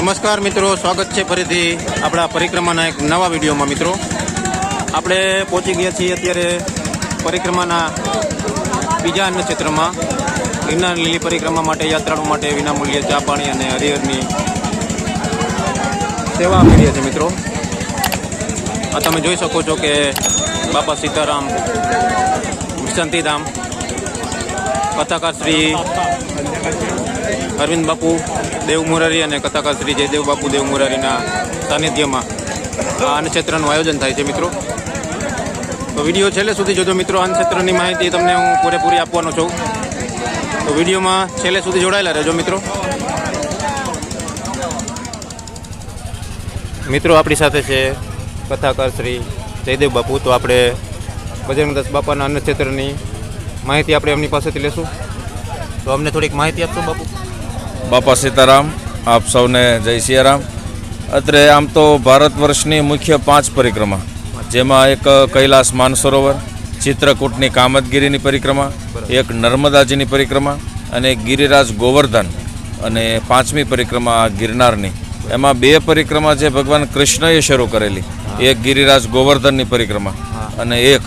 નમસ્કાર મિત્રો, સ્વાગત છે ફરીથી આપણા પરિક્રમાના એક નવા વિડીયોમાં મિત્રો. આપણે પહોંચી ગયા છીએ અત્યારે પરિક્રમાના બીજા અન્ય ક્ષેત્રમાં. ગિરનાર લીલી પરિક્રમા માટે, યાત્રાળુ માટે વિનામૂલ્યે ચા, પાણી અને હરિહરની સેવા આપી રહ્યા છે મિત્રો. આ તમે જોઈ શકો છો કે બાપા સીતારામ શાંતિધામ કથાકાર શ્રી અરવિંદ બાપુ, દેવ મુરારી અને કથાકાર શ્રી જયદેવ બાપુ દેવ મુરારીના સાનિધ્યમાં આ અન્નક્ષેત્રનું આયોજન થાય છે, મિત્રો. તો વીડિયો છેલ્લે સુધી જોજો, મિત્રો. અન્નક્ષેત્રની માહિતી તમને હું પૂરેપૂરી આપવાનો છું. તો વિડીયોમાં છેલ્લે સુધી જોડાયેલા રહેજો, મિત્રો. મિત્રો, આપણી સાથે છે કથાકાર શ્રી જયદેવ બાપુ. તો આપણે બજરંગદાસ બાપાના અન્નક્ષેત્રની માહિતી આપણે એમની પાસેથી લેશું. તો અમને થોડીક માહિતી આપશો, બાપુ? બાપા સીતારામ આપ સૌને જય સિયારામ. અત્રે આમ તો ભારત વર્ષની મુખ્ય પાંચ પરિક્રમા જેમાં એક કૈલાસ માનસરોવર ચિત્રકૂટની કામતગીરીની પરિક્રમા એક નર્મદાજીની પરિક્રમા અને ગિરિરાજ ગોવર્ધન અને પાંચમી પરિક્રમા આ ગિરનારની. એમાં બે પરિક્રમા જે ભગવાન કૃષ્ણએ શરૂ કરેલી. એક ગિરિરાજ ગોવર્ધનની પરિક્રમા અને એક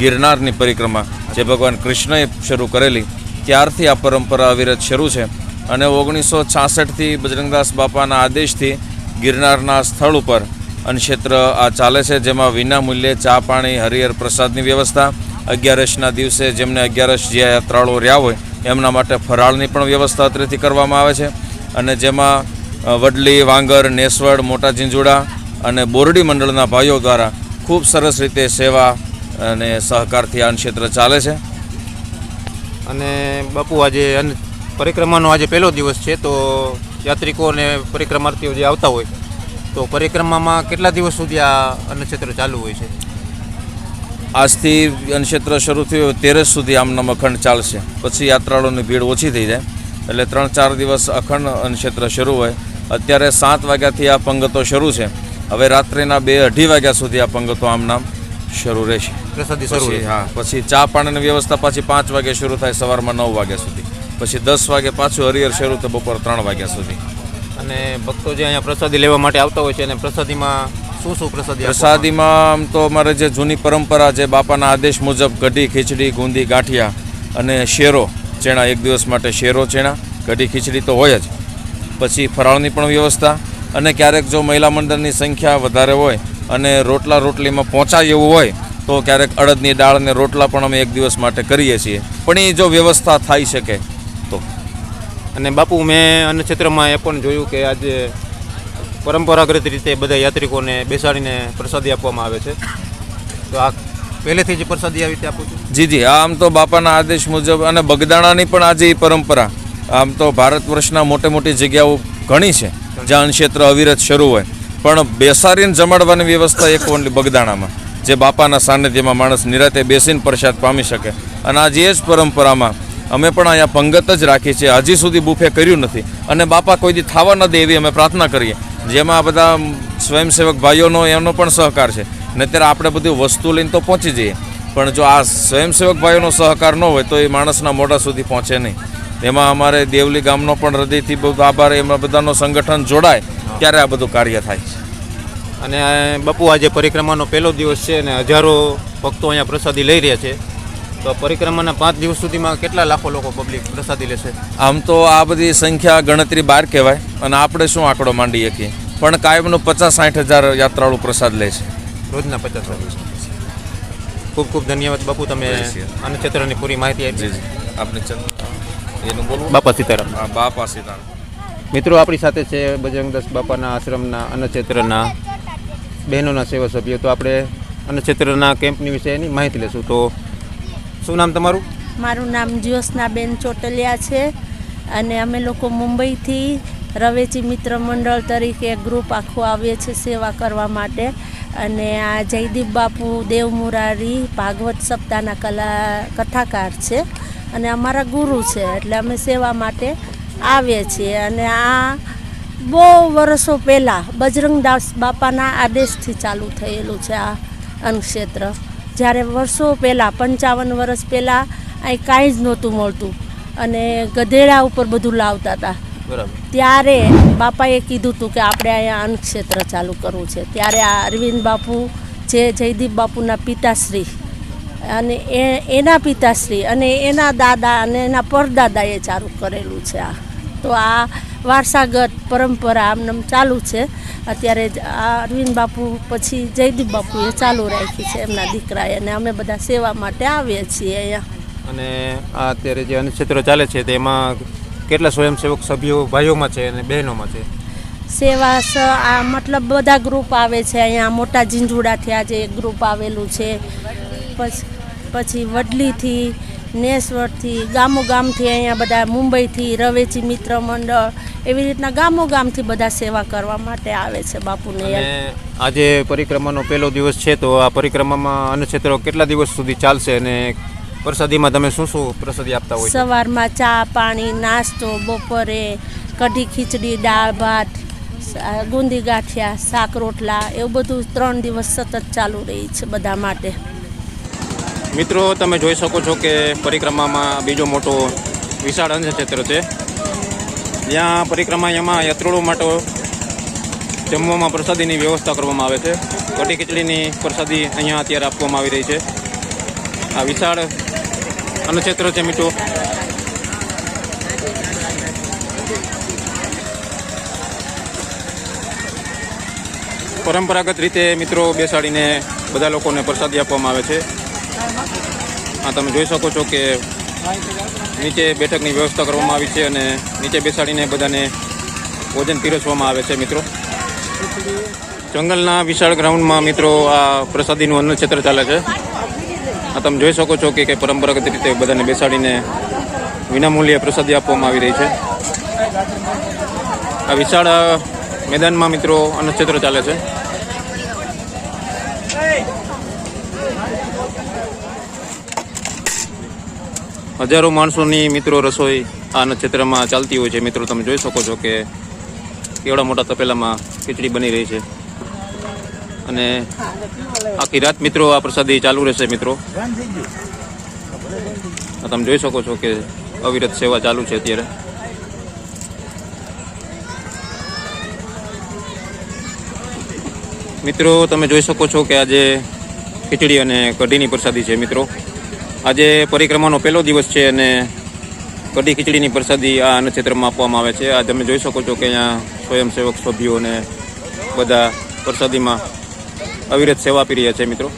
ગિરનારની પરિક્રમા જે ભગવાન કૃષ્ણએ શરૂ કરેલી. ત્યારથી આ પરંપરા અવિરત શરૂ છે. અને ઓગણીસો છાસઠથી બજરંગદાસ બાપાના આદેશથી ગિરનારના સ્થળ ઉપર અન્નક્ષેત્ર આ ચાલે છે, જેમાં વિના મૂલ્યે ચા પાણી, હરિહર પ્રસાદની વ્યવસ્થા, અગિયારસના દિવસે જેમને અગિયારસ જે યાત્રાળુઓ રહ્યા હોય, એમના માટે ફરાળની પણ વ્યવસ્થા અત્રેથી કરવામાં આવે છે. અને જેમાં વડલી, વાંગર, નેસવડ, મોટા ઝીંઝુડા અને બોરડી મંડળના ભાઈઓ દ્વારા ખૂબ સરસ રીતે સેવા અને સહકારથી આ ક્ષેત્ર ચાલે છે. અને બાપુ, આજે પરિક્રમાનો આજે પહેલો દિવસ છે તો યાત્રિકો અને પરિક્રમાર્થીઓ જે આવતા હોય તો પરિક્રમામાં કેટલા દિવસ સુધી આ અન્નક્ષેત્ર ચાલુ હોય છે? આજથી અન્નક્ષેત્ર શરૂ થયું તેરસ સુધી આમનામ અખંડ ચાલશે. પછી યાત્રાળુઓની ભીડ ઓછી થઈ જાય એટલે ત્રણ ચાર દિવસ અખંડ અન્નક્ષેત્ર શરૂ હોય. અત્યારે સાત વાગ્યાથી આ પંગતો શરૂ છે. હવે રાત્રિના બે અઢી વાગ્યા સુધી આ પંગતો આમનામ શરૂ રહેશે. પ્રસાદી શરૂ હા પછી ચા પાણીની વ્યવસ્થા પાછી પાંચ વાગે શરૂ થાય સવારમાં નવ વાગ્યા સુધી. પછી દસ વાગે પાછું હરિહર શરૂ તો બપોર ત્રણ વાગ્યા સુધી. અને ભક્તો જે અહીંયા પ્રસાદી લેવા માટે આવતા હોય છે અને પ્રસાદીમાં શું શું પ્રસાદી પ્રસાદીમાં આમ તો અમારે જે જૂની પરંપરા જે બાપાના આદેશ મુજબ કઢી ખીચડી ગુંદી ગાંઠિયા અને શેરો ચેણા એક દિવસ માટે શેરો ચેણા કઢી ખીચડી તો હોય જ. પછી ફરાળની પણ વ્યવસ્થા અને ક્યારેક જો મહિલા મંડળની સંખ્યા વધારે હોય અને રોટલા રોટલીમાં પહોંચાય એવું હોય તો ક્યારેક અડદની દાળ અને રોટલા પણ અમે એક દિવસ માટે કરીએ છીએ. પણ એ જો વ્યવસ્થા થઈ શકે અને બાપુ, મેં અન્નક્ષેત્રમાં એ પણ જોયું કે આજે પરંપરાગત રીતે બધા યાત્રિકોને બેસાડીને પ્રસાદી આપવામાં આવે છે. તો આ પહેલેથી જ પ્રસાદી આવી રીતે આપું છું? જી જી. આમ તો બાપાના આદેશ મુજબ અને બગદાણાની પણ આજે એ પરંપરા. આમ તો ભારત વર્ષના મોટે મોટી જગ્યાઓ ઘણી છે, જ્યાં ક્ષેત્ર અવિરત શરૂ હોય. પણ બેસાડીને જમાડવાની વ્યવસ્થા એક ઓનલી બગદાણામાં. જે બાપાના સાનિધ્યમાં માણસ નિરાતે બેસીને પ્રસાદ પામી શકે. અને આજે એ જ પરંપરામાં અમે પણ અહીંયા પંગત જ રાખી છે. હજી સુધી બુફે કર્યું નથી. અને બાપા કોઈ દી થવા ન દે એવી અમે પ્રાર્થના કરીએ. જેમાં આ બધા સ્વયંસેવક ભાઈઓનો એનો પણ સહકાર છે. ને ત્યારે આપણે બધી વસ્તુ લઈને તો પહોંચી જઈએ. પણ જો આ સ્વયંસેવક ભાઈઓનો સહકાર ન હોય તો એ માણસના મોઢા સુધી પહોંચે નહીં. એમાં અમારે દેવલી ગામનો પણ હૃદયથી બહુ આભાર. એમાં બધાનો સંગઠન જોડાય ત્યારે આ બધું કાર્ય થાય છે. અને બાપુ આજે પરિક્રમાનો પહેલો દિવસ છે અને હજારો ભક્તો અહીંયા પ્રસાદી લઈ રહ્યા છે. તો પરિક્રમાના પાંચ દિવસ સુધીમાં કેટલા લાખો લોકો પબ્લિક પ્રસાદી લેશે? આમ તો આ બધી સંખ્યા ગણતરી બહાર કહેવાય અને આપણે શું આંકડો માંડી શકીએ પણ કાયમનો પચાસ સાઠ હજાર યાત્રાળુ પ્રસાદ લે છે. રોજના પચાસ ખૂબ ખૂબ ધન્યવાદ બાપુ તમે અન્નક્ષેત્રની પૂરી માહિતી આપી. ચંદ એનું બોલવું? બાપા સીતારામ. હા બાપા સીતારામ. મિત્રો આપણી સાથે છે બજરંગદાસ બાપાના આશ્રમના અન્નક્ષેત્રના બહેનોના સેવા સભ્યો. તો આપણે અન્નક્ષેત્રના કેમ્પની વિશેની માહિતી લેશું. તો શું નામ તમારું? મારું નામ જ્યોત્સનાબેન ચોટલિયા છે અને અમે લોકો મુંબઈથી રવેચી મિત્ર મંડળ તરીકે ગ્રુપ આખું આવીએ છીએ સેવા કરવા માટે. અને આ જયદીપ બાપુ દેવ મુરારી ભાગવત સપ્તાહના કલા કથાકાર છે અને અમારા ગુરુ છે એટલે અમે સેવા માટે આવીએ છીએ. અને આ બહુ વર્ષો પહેલાં બજરંગદાસ બાપાના આદેશથી ચાલુ થયેલું છે આ અન્નક્ષેત્ર. જ્યારે વર્ષો પહેલાં પંચાવન વર્ષ પહેલાં અહીં કાંઈ જ નહોતું મળતું અને ગધેડા ઉપર બધું લાવતા હતા. ત્યારે બાપાએ કીધું હતું કે આપણે અહીંયા અન્નક્ષેત્ર ચાલુ કરવું છે. ત્યારે આ અરવિંદ બાપુ જે જયદીપ બાપુના પિતાશ્રી અને એ એના પિતાશ્રી અને એના દાદા અને એના પરદાદાએ ચાલુ કરેલું છે આ. તો આ વારસાગત પરંપરા આમનામ ચાલુ છે. અત્યારે અરવિંદ બાપુ પછી જયદીપ બાપુએ ચાલુ રાખી છે એમના દીકરાએ અને અમે બધા સેવા માટે આવીએ છીએ અહીંયા. અને આ અત્યારે જે અન્નક્ષેત્ર ચાલે છે તેમાં કેટલા સ્વયંસેવક સભ્યો ભાઈઓમાં છે અને બહેનોમાં છે? સેવા આ મતલબ બધા ગ્રુપ આવે છે અહીંયા. મોટા ઝીંઝુડાથી આજે એક ગ્રુપ આવેલું છે. પછી પછી વડલીથી નેસવરથી ગામો ગામથી અહીંયા બધા મુંબઈથી રવેચી મિત્ર મંડળ એવી રીતના ગામો ગામથી બધા સેવા કરવા માટે આવે છે બાપુને આજે પરિક્રમાનો પહેલો દિવસ છે તો આ પરિક્રમામાં અન્નક્ષેત્રો કેટલા દિવસ સુધી ચાલશે અને પ્રસાદીમાં તમે શું શું પ્રસાદી આપતા હોય છો? સવારમાં ચા પાણી નાસ્તો બપોરે કઢી ખીચડી દાળ ભાત ગુંદી ગાંઠિયા શાક રોટલા એવું બધું ત્રણ દિવસ સતત ચાલુ રહી છે બધા માટે. મિત્રો તમે જોઈ શકો છો કે પરિક્રમામાં બીજો મોટો વિશાળ અન્નક્ષેત્ર છે. જ્યાં પરિક્રમામાં યાત્રાળુઓ માટે જમવામાં પ્રસાદીની વ્યવસ્થા કરવામાં આવે છે. કઢી ખીચડીની પ્રસાદી અહીંયા અત્યારે આપવામાં આવી રહી છે. આ વિશાળ અન્નક્ષેત્ર છે મીઠું પરંપરાગત રીતે મિત્રો બેસાડીને બધા લોકોને પ્રસાદી આપવામાં આવે છે. આ તમે જોઈ શકો છો કે નીચે બેઠકની વ્યવસ્થા કરવામાં આવી છે અને નીચે બેસાડીને બધાને ભોજન પીરસવામાં આવે છે, મિત્રો. જંગલના વિશાળ ગ્રાઉન્ડમાં, મિત્રો, આ પ્રસાદીનું અન્ન ક્ષેત્ર ચાલે છે. આ તમે જોઈ શકો છો કે કંઈ પરંપરાગત રીતે બધાને બેસાડીને વિનામૂલ્યે પ્રસાદી આપવામાં આવી રહી છે. આ વિશાળ મેદાનમાં, મિત્રો અન્ન ક્ષેત્ર ચાલે છે. હજારો માણસોની મિત્રો રસોઈ આ નક્ષત્રમાં ચાલતી હોય છે. મિત્રો, તમે જોઈ શકો છો કે કેવડા મોટા તપેલામાં ખીચડી બની રહી છે. અને આખી રાત મિત્રો આ પ્રસાદી ચાલુ રહેશે, મિત્રો. તમે જોઈ શકો છો કે અવિરત સેવા ચાલુ છે અત્યારે. મિત્રો, તમે જોઈ શકો છો કે આજે ખીચડી અને કઢીની પ્રસાદી છે, મિત્રો. આજે પરિક્રમાનો પહેલો દિવસ છે અને કઢી ખીચડીની પ્રસાદી આ અન્નક્ષેત્રમાં આપવામાં આવે છે. આ તમે જોઈ શકો છો કે અહીંયા સ્વયંસેવક સભ્યોને બધા પ્રસાદીમાં અવિરત સેવા આપી રહ્યા છે મિત્રો.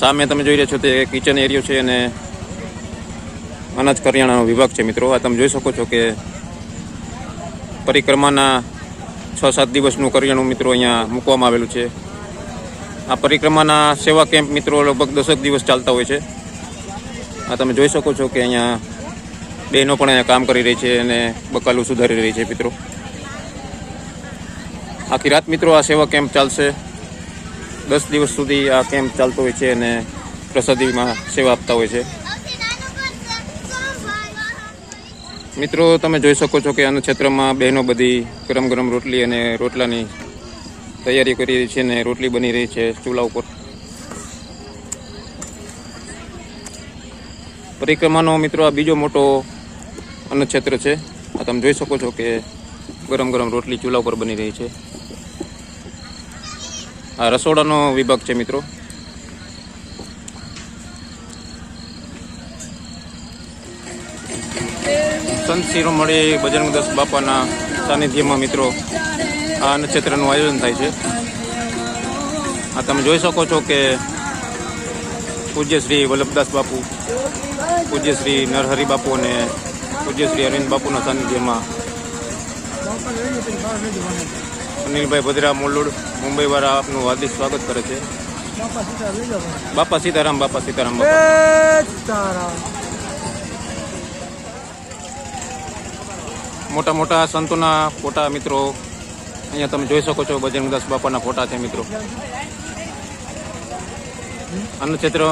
સામે તમે જોઈ રહ્યા છો તે કિચન એરિયો છે અને અનાજ કરિયાણાનો વિભાગ છે મિત્રો. આ તમે જોઈ શકો છો કે પરિક્રમાના છ સાત દિવસનું કરિયાણું મિત્રો અહીંયા મૂકવામાં આવેલું છે. આ પરિક્રમાના સેવા કેમ્પ મિત્રો લગભગ દસેક દિવસ ચાલતા હોય છે. આ તમે જોઈ શકો છો કે અહીંયા બહેનો પણ અહીંયા કામ કરી રહી છે અને બકાલું સુધારી રહી છે મિત્રો. આખી રાત મિત્રો આ સેવા કેમ્પ ચાલશે. દસ દિવસ સુધી આ કેમ્પ ચાલતો હોય છે અને પ્રસાદીમાં સેવા આપતા હોય છે. મિત્રો તમે જોઈ શકો છો કે આના ક્ષેત્રમાં બહેનો બધી ગરમ ગરમ રોટલી અને રોટલાની તૈયારી કરી રહી છે અને રોટલી બની રહી છે ચૂલા ઉપર. પરિક્રમાનો મિત્રો આ બીજો મોટો અન્નક્ષેત્ર છે. આ તમે જોઈ શકો છો કે ગરમ ગરમ રોટલી ચૂલા ઉપર બની રહી છે. આ રસોડાનો વિભાગ છે મિત્રો. સંત શિરોમણી બજરંગદાસ બાપાના સાનિધ્યમાં મિત્રો આ નક્ષત્રનું આયોજન થાય છે. આ તમે જોઈ શકો છો કે પૂજ્ય શ્રી વલ્લભદાસ બાપુ પૂજ્ય શ્રી નરહરિ બાપુ અને પૂજ્ય શ્રી અરવિંદ બાપુના સાનિધ્યમાં અનિલભાઈ ભદ્રા મુલુડ મુંબઈવાળા આપનું હાર્દિક સ્વાગત કરે છે. બાપા સીતારામ બાપા સીતારામ બાપા. મોટા મોટા સંતોના ફોટા મિત્રો અહીંયા તમે જોઈ શકો છો બજરંગદાસ બાપાના ફોટા છે મિત્રો. અન્નક્ષેત્ર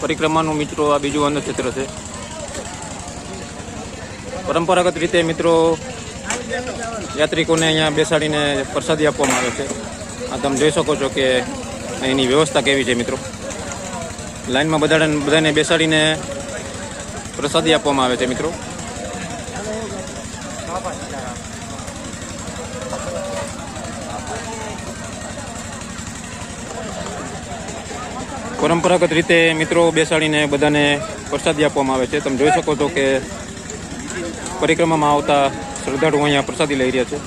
પરિક્રમાનું મિત્રો, આ બીજું અન્નક્ષેત્ર છે. પરંપરાગત રીતે મિત્રો યાત્રિકોને અહીંયા બેસાડીને પ્રસાદી આપવામાં આવે છે. આ તમે જોઈ શકો છો કે અહીંની વ્યવસ્થા કેવી છે મિત્રો. લાઈનમાં બધા બધાને બેસાડીને પ્રસાદી આપવામાં આવે છે મિત્રો. પરંપરાગત રીતે મિત્રો બેસાડીને બધાને પ્રસાદી આપવામાં આવે છે. તમે જોઈ શકો છો કે પરિક્રમામાં આવતા શ્રદ્ધાળુઓ અહીંયા પ્રસાદી લઈ રહ્યા છે.